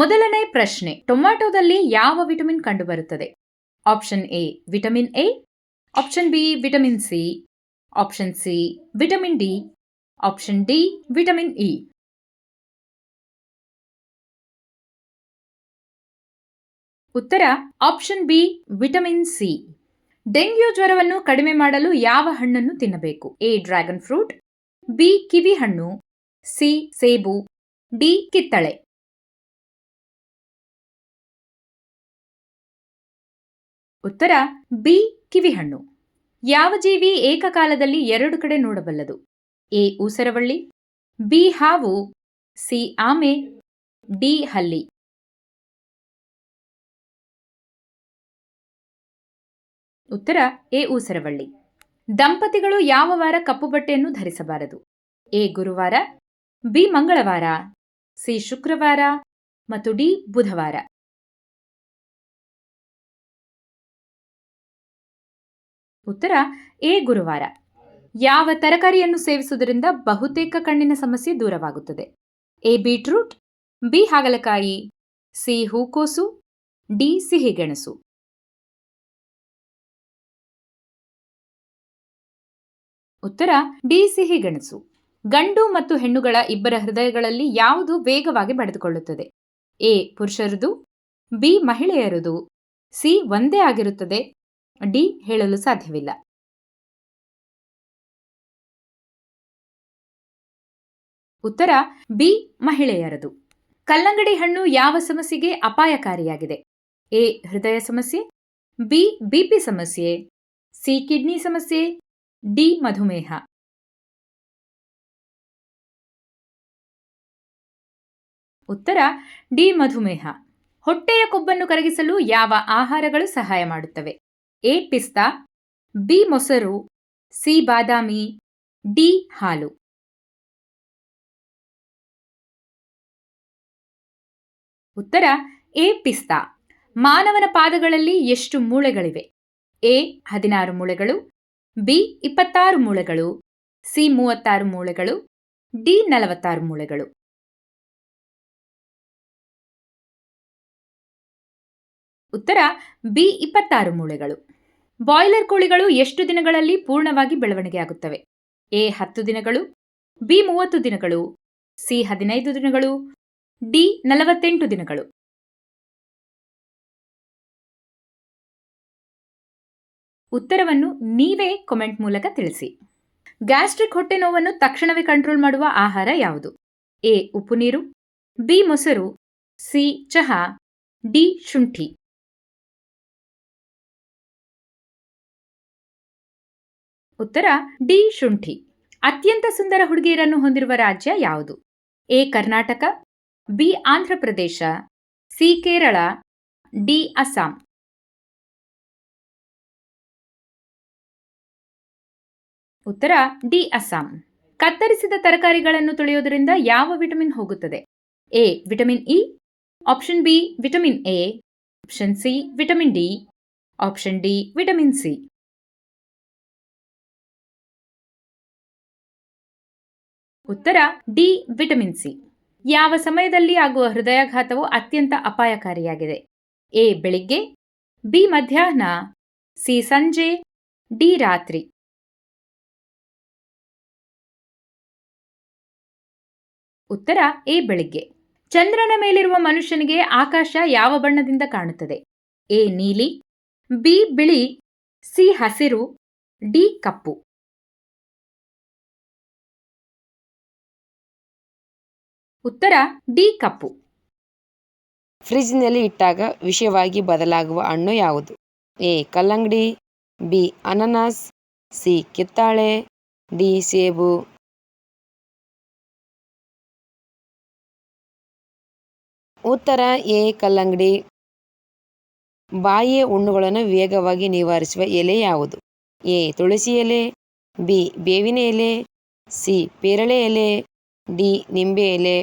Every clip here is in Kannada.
ಮೊದಲನೇ ಪ್ರಶ್ನೆ, ಟೊಮ್ಯಾಟೊದಲ್ಲಿ ಯಾವ ವಿಟಮಿನ್ ಕಂಡುಬರುತ್ತದೆ? Option A, vitamin A, option B, vitamin C, option C, vitamin D, option D, vitamin E. ಉತ್ತರ, option B, vitamin C. Dengue ಜ್ವರವನ್ನು ಕಡಿಮೆ ಮಾಡಲು ಯಾವ ಹಣ್ಣನ್ನು ತಿನ್ನಬೇಕು? A, dragon fruit, B, kiwi ಹಣ್ಣು, ಸಿ, ಸೇಬು, ಡಿ, ಕಿತ್ತಳೆ. ಉತ್ತರ, ಬಿ, ಕಿವಿಹಣ್ಣು. ಯಾವ ಜೀವಿ ಏಕಕಾಲದಲ್ಲಿ ಎರಡು ಕಡೆ ನೋಡಬಲ್ಲದು? ಎ, ಊಸರವಳ್ಳಿ. ಬಿ, ಹಾವು. ಸಿ, ಆಮೆ. ಡಿ, ಹಲ್ಲಿ. ಉತ್ತರ, ಎ, ಊಸರವಳ್ಳಿ. ದಂಪತಿಗಳು ಯಾವ ವಾರ ಕಪ್ಪು ಬಟ್ಟೆಯನ್ನು ಧರಿಸಬಾರದು? ಎ, ಗುರುವಾರ. ಬಿ, ಮಂಗಳವಾರ. ಸಿ, ಶುಕ್ರವಾರ. ಮತ್ತು ಡಿ, ಬುಧವಾರ. ಉತ್ತರ ಎ ಗುರುವಾರ, ಯಾವ ತರಕಾರಿಯನ್ನು ಸೇವಿಸುವುದರಿಂದ ಬಹುತೇಕ ಕಣ್ಣಿನ ಸಮಸ್ಯೆ ದೂರವಾಗುತ್ತದೆ? ಎ ಬೀಟ್ರೂಟ್, ಬಿ ಹಾಗಲಕಾಯಿ, ಸಿ ಹೂಕೋಸು, ಡಿ ಸಿಹಿಗೆಣಸು. ಉತ್ತರ, ಡಿ ಸಿಹಿಗೆಣಸು. ಗಂಡು ಮತ್ತು ಹೆಣ್ಣುಗಳ ಇಬ್ಬರ ಹೃದಯಗಳಲ್ಲಿ ಯಾವುದು ವೇಗವಾಗಿ ಬಡಿದುಕೊಳ್ಳುತ್ತದೆ? ಎ ಪುರುಷರದು ಬಿ ಮಹಿಳೆಯರದು ಸಿ ಒಂದೇ ಆಗಿರುತ್ತದೆ. ಡಿ ಹೇಳಲು ಸಾಧ್ಯವಿಲ್ಲ. ಉತ್ತರ, ಬಿ, ಮಹಿಳೆಯರದು. ಕಲ್ಲಂಗಡಿ ಹಣ್ಣು ಯಾವ ಸಮಸ್ಯೆಗೆ ಅಪಾಯಕಾರಿಯಾಗಿದೆ? ಎ, ಹೃದಯ ಸಮಸ್ಯೆ, ಬಿ ಬಿಪಿ ಸಮಸ್ಯೆ, ಸಿ, ಕಿಡ್ನಿ ಸಮಸ್ಯೆ, ಡಿ, ಮಧುಮೇಹ. ಉತ್ತರ, ಡಿ, ಮಧುಮೇಹ. ಹೊಟ್ಟೆಯ ಕೊಬ್ಬನ್ನು ಕರಗಿಸಲು ಯಾವ ಆಹಾರಗಳು ಸಹಾಯ ಮಾಡುತ್ತವೆ? ಎ ಪಿಸ್ತಾ, ಬಿ ಮೊಸರು, ಸಿ ಬಾದಾಮಿ, ಡಿ ಹಾಲು. ಉತ್ತರ, ಎ ಪಿಸ್ತಾ, ಮಾನವನ ಪಾದಗಳಲ್ಲಿ ಎಷ್ಟು ಮೂಳೆಗಳಿವೆ? ಎ, ಹದಿನಾರು ಮೂಳೆಗಳು, ಬಿ, ಇಪ್ಪತ್ತಾರು ಮೂಳೆಗಳು, ಸಿ ಮೂವತ್ತಾರು ಮೂಳೆಗಳು, ಡಿ ನಲವತ್ತಾರು ಮೂಳೆಗಳು. ಉತ್ತರ, ಬಿ ಇಪ್ಪತ್ತಾರು ಮೂಳೆಗಳು. ಬಾಯ್ಲರ್ ಕೋಳಿಗಳು ಎಷ್ಟು ದಿನಗಳಲ್ಲಿ ಪೂರ್ಣವಾಗಿ ಬೆಳವಣಿಗೆಯಾಗುತ್ತವೆ ಎ ಹತ್ತು ದಿನಗಳು, ಬಿ ಮೂವತ್ತು ದಿನಗಳು, ಸಿ ಹದಿನೈದು ದಿನಗಳು, ಡಿ ನಲವತ್ತೆಂಟು ದಿನಗಳು. ಉತ್ತರವನ್ನು ನೀವೇ ಕಾಮೆಂಟ್ ಮೂಲಕ ತಿಳಿಸಿ. ಗ್ಯಾಸ್ಟ್ರಿಕ್ ಹೊಟ್ಟೆ ನೋವನ್ನು ತಕ್ಷಣವೇ ಕಂಟ್ರೋಲ್ ಮಾಡುವ ಆಹಾರ ಯಾವುದು? ಎ ಉಪ್ಪು ನೀರು, ಬಿ ಮೊಸರು, ಸಿ ಚಹಾ, ಡಿ ಶುಂಠಿ. ಉತ್ತರ, ಡಿ. ಶುಂಠಿ. ಅತ್ಯಂತ ಸುಂದರ ಹುಡುಗಿಯರನ್ನು ಹೊಂದಿರುವ ರಾಜ್ಯ ಯಾವುದು? A. Karnataka, B. Andhra Pradesh C. Kerala, D. Assam. ಉತ್ತರ, ಡಿ. ಅಸ್ಸಾಂ. ಕತ್ತರಿಸಿದ ತರಕಾರಿಗಳನ್ನು ತೊಳೆಯುವುದರಿಂದ ಯಾವ ವಿಟಮಿನ್ ಹೋಗುತ್ತದೆ? A. Vitamin E, option B, vitamin A, option C, vitamin D, option D, vitamin C. ಉತ್ತರ, ಡಿ, ವಿಟಮಿನ್ ಸಿ. ಯಾವ ಸಮಯದಲ್ಲಿ ಆಗುವ ಹೃದಯಾಘಾತವು ಅತ್ಯಂತ ಅಪಾಯಕಾರಿಯಾಗಿದೆ? ಎ, ಬೆಳಿಗ್ಗೆ, ಬಿ, ಮಧ್ಯಾಹ್ನ, ಸಿ, ಸಂಜೆ, ಡಿ, ರಾತ್ರಿ. ಉತ್ತರ, ಎ, ಬೆಳಿಗ್ಗೆ. ಚಂದ್ರನ ಮೇಲಿರುವ ಮನುಷ್ಯನಿಗೆ ಆಕಾಶ ಯಾವ ಬಣ್ಣದಿಂದ ಕಾಣುತ್ತದೆ? ಎ, ನೀಲಿ, ಬಿ, ಬಿಳಿ, ಸಿ, ಹಸಿರು, ಡಿ, ಕಪ್ಪು. ಉತ್ತರ, ಡಿ ಕಪ್ಪು. ಫ್ರಿಜ್ನಲ್ಲಿ ಇಟ್ಟಾಗ ವಿಷಯವಾಗಿ ಬದಲಾಗುವ ಹಣ್ಣು ಯಾವುದು? ಎ, ಕಲ್ಲಂಗಡಿ, ಬಿ, ಅನನಾಸ್, ಸಿ, ಕಿತ್ತಾಳೆ, ಡಿ, ಸೇಬು. ಉತ್ತರ, ಎ, ಕಲ್ಲಂಗಡಿ. ಬಾಯಿಯ ಹುಣ್ಣುಗಳನ್ನು ವೇಗವಾಗಿ ನಿವಾರಿಸುವ ಎಲೆ ಯಾವುದು? ಎ, ತುಳಸಿ ಎಲೆ, ಬಿ, ಬೇವಿನ ಎಲೆ, ಸಿ, ಪೇರಳೆ ಎಲೆ. ಡಿ ನಿಂಬೆ ಎಲೆ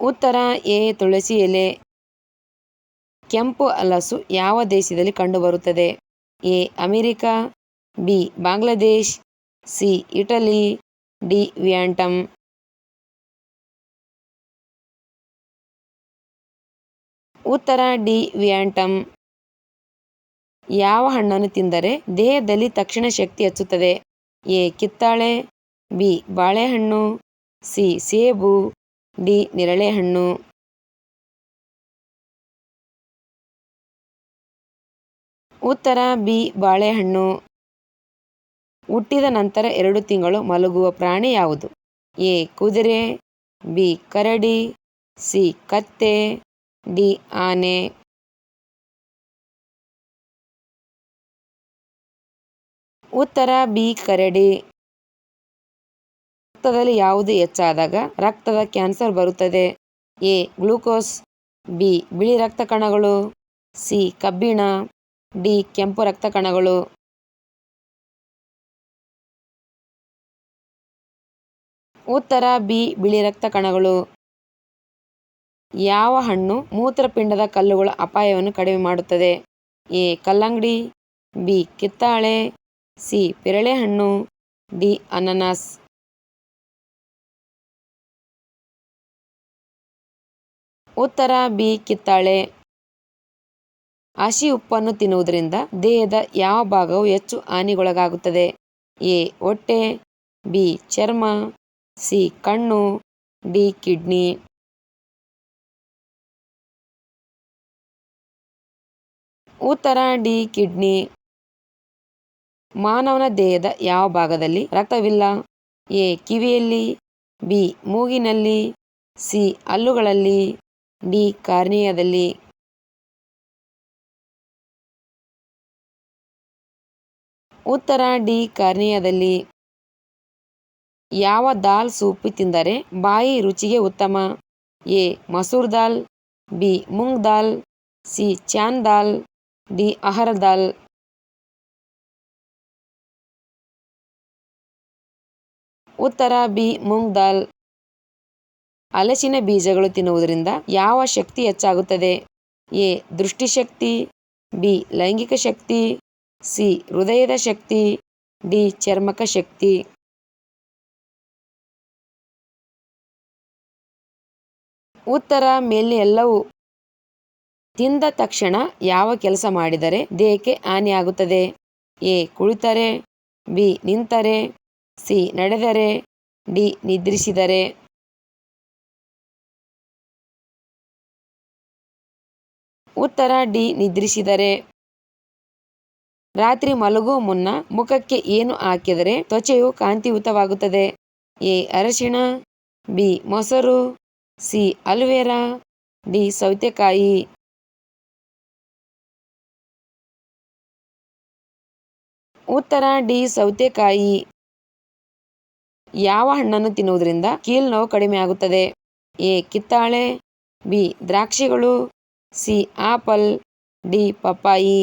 ಉತ್ತರ ಎ ತುಳಸಿ ಎಲೆ ಕೆಂಪು ಹಲಸು ಯಾವ ದೇಶದಲ್ಲಿ ಕಂಡುಬರುತ್ತದೆ? A America, B Bangladesh, C Italy, D Vietnam ಉತ್ತರ ಡಿ ವಿಯಾಂಟಮ್ ಯಾವ ಹಣ್ಣನ್ನು ತಿಂದರೆ ದೇಹದಲ್ಲಿ ತಕ್ಷಣ ಶಕ್ತಿ ಹೆಚ್ಚುತ್ತದೆ? ಎ. ಕಿತ್ತಾಳೆ, ಬಿ. ಬಾಳೆಹಣ್ಣು, ಸಿ. ಸೇಬು, ಡಿ. ನೇರಳೆಹಣ್ಣು. ಉತ್ತರ, ಬಿ. ಬಾಳೆಹಣ್ಣು. ಹುಟ್ಟಿದ ನಂತರ ಎರಡು ತಿಂಗಳು ಮಲಗುವ ಪ್ರಾಣಿ ಯಾವುದು? ಎ. ಕುದುರೆ, ಬಿ. ಕರಡಿ, ಸಿ. ಕತ್ತೆ, ಡಿ. ಆನೆ. ಉತ್ತರ ಬಿ ಕರಡಿ. ರಕ್ತದಲ್ಲಿ ಯಾವುದು ಹೆಚ್ಚಾದಾಗ ರಕ್ತದ ಕ್ಯಾನ್ಸರ್ ಬರುತ್ತದೆ? ಎ. Glucose, B. ಬಿಳಿ ರಕ್ತ ಕಣಗಳು, ಸಿ. ಕಬ್ಬಿಣ, ಡಿ. ಕೆಂಪು ರಕ್ತ ಕಣಗಳು. ಉತ್ತರ ಬಿ. ಬಿಳಿ ರಕ್ತ ಕಣಗಳು. ಯಾವ ಹಣ್ಣು ಮೂತ್ರಪಿಂಡದ ಕಲ್ಲುಗಳ ಅಪಾಯವನ್ನು ಕಡಿಮೆ ಮಾಡುತ್ತದೆ? ಎ. ಕಲ್ಲಂಗಡಿ, ಬಿ. ಕಿತ್ತಾಳೆ ಸಿ. ಪೇರಳೆಹಣ್ಣು, ಡಿ. ಅನನಾಸ್. ಉತ್ತರ ಬಿ. ಕಿತ್ತಾಳೆ. ಹಸಿ ಉಪ್ಪನ್ನು ತಿನ್ನುವುದರಿಂದ ದೇಹದ ಯಾವ ಭಾಗವು ಹೆಚ್ಚು ಹಾನಿಗೊಳಗಾಗುತ್ತದೆ? ಎ. ಹೊಟ್ಟೆ, ಬಿ. ಚರ್ಮ, ಸಿ. ಕಣ್ಣು, ಡಿ. ಕಿಡ್ನಿ. ಉತ್ತರ ಡಿ. ಕಿಡ್ನಿ. ಮಾನವನ ದೇಹದ ಯಾವ ಭಾಗದಲ್ಲಿ ರಕ್ತವಿಲ್ಲ? ಎ. ಕಿವಿಯಲ್ಲಿ, ಬಿ. ಮೂಗಿನಲ್ಲಿ, ಸಿ. ಹಲ್ಲುಗಳಲ್ಲಿ, ಡಿ. ಕಾರ್ನಿಯಾದಲ್ಲಿ. ಉತ್ತರ, ಡಿ. ಕಾರ್ನಿಯಾದಲ್ಲಿ. ಯಾವ ದಾಲ್ ಸೂಪ್ ತಿಂದರೆ ಬಾಯಿ ರುಚಿಗೆ ಉತ್ತಮ? ಎ. ಮಸೂರ್ ದಾಲ್, ಬಿ. ಮುಂಗ್ ದಾಲ್, ಸಿ. ಚಾನ್ ದಾಲ್, ಡಿ. ಅಹರ್ ದಾಲ್. ಉತ್ತರ ಬಿ ಮುಂಗ್ ದಾಲ್ ಹಲಸಿನ ಬೀಜಗಳು ತಿನ್ನುವುದರಿಂದ ಯಾವ ಶಕ್ತಿ ಹೆಚ್ಚಾಗುತ್ತದೆ? ಎ, ದೃಷ್ಟಿಶಕ್ತಿ, ಬಿ, ಲೈಂಗಿಕ ಶಕ್ತಿ, ಸಿ, ಹೃದಯದ ಶಕ್ತಿ, ಡಿ, ಚರ್ಮಕ ಶಕ್ತಿ. ಉತ್ತರ ಮೇಲೆ ಎಲ್ಲವೂ ತಿಂದ ತಕ್ಷಣ ಯಾವ ಕೆಲಸ ಮಾಡಿದರೆ ದೇಹಕ್ಕೆ ಹಾನಿಯಾಗುತ್ತದೆ? ಎ, ಕುಳಿತರೆ. ಬಿ, ನಿಂತರೆ. ಸಿ, ನಡೆದರೆ, ಡಿ, ನಿದ್ರಿಸಿದರೆ. ಉತ್ತರ, ಡಿ, ನಿದ್ರಿಸಿದರೆ. ರಾತ್ರಿ ಮಲಗುವ ಮುನ್ನ ಮುಖಕ್ಕೆ ಏನು ಹಾಕಿದರೆ ತ್ವಚೆಯು ಕಾಂತಿಯುತವಾಗುತ್ತದೆ. ಎ, ಅರಶಿಣ, ಬಿ, ಮೊಸರು, ಸಿ, ಅಲ್ವೇರಾ, ಡಿ, ಸೌತೆಕಾಯಿ. ಉತ್ತರ, ಡಿ, ಸೌತೆಕಾಯಿ. ಯಾವ ಹಣ್ಣನ್ನು ತಿನ್ನುವುದರಿಂದ ಕೀಲ್ ನೋವು ಕಡಿಮೆ ಆಗುತ್ತದೆ? ಎ. ಕಿತ್ತಾಳೆ, ಬಿ. ದ್ರಾಕ್ಷಿಗಳು, ಸಿ. Apple, D. ಪಪ್ಪಾಯಿ.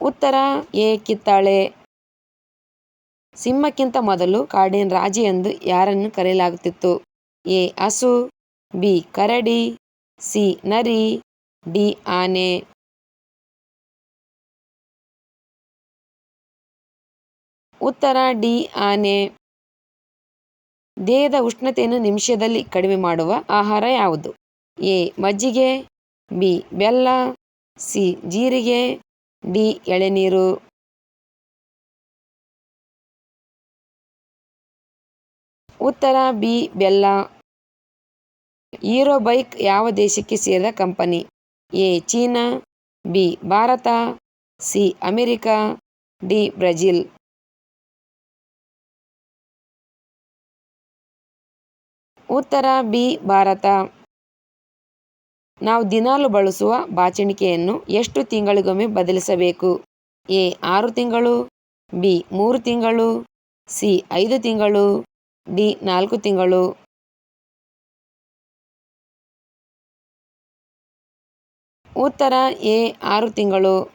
ಉತ್ತರ, ಎ. ಕಿತ್ತಾಳೆ. ಸಿಂಹಕ್ಕಿಂತ ಮೊದಲು ಕಾಡಿನ ರಾಜ ಎಂದು ಯಾರನ್ನು ಕರೆಯಲಾಗುತ್ತಿತ್ತು? ಎ. ಹಸು, ಬಿ. ಕರಡಿ, ಸಿ. ನರಿ, ಡಿ. ಆನೆ. ಉತ್ತರ ಡಿ ಆನೆ. ದೇಹದ ಉಷ್ಣತೆಯನ್ನು ನಿಮಿಷದಲ್ಲಿ ಕಡಿಮೆ ಮಾಡುವ ಆಹಾರ ಯಾವುದು? ಎ. ಮಜ್ಜಿಗೆ, ಬಿ. ಬೆಲ್ಲ, ಸಿ. ಜೀರಿಗೆ, ಡಿ. ಎಳೆನೀರು. ಉತ್ತರ ಬಿ. ಬೆಲ್ಲ. ಹೀರೋ ಬೈಕ್ ಯಾವ ದೇಶಕ್ಕೆ ಸೇರಿದ company? A. China, B. Bharat, C. America, D. Brazil. ಉತ್ತರ ಬಿ, ಭಾರತ. ನಾವು ದಿನಾಲು ಬಳಸುವ ಬಾಚಣಿಕೆಯನ್ನು ಎಷ್ಟು ತಿಂಗಳಿಗೊಮ್ಮೆ ಬದಲಿಸಬೇಕು? ಎ, ಆರು ತಿಂಗಳು, ಬಿ, ಮೂರು ತಿಂಗಳು, ಸಿ, ಐದು ತಿಂಗಳು, ಡಿ, ನಾಲ್ಕು ತಿಂಗಳು. ಉತ್ತರ ಎ, ಆರು ತಿಂಗಳು.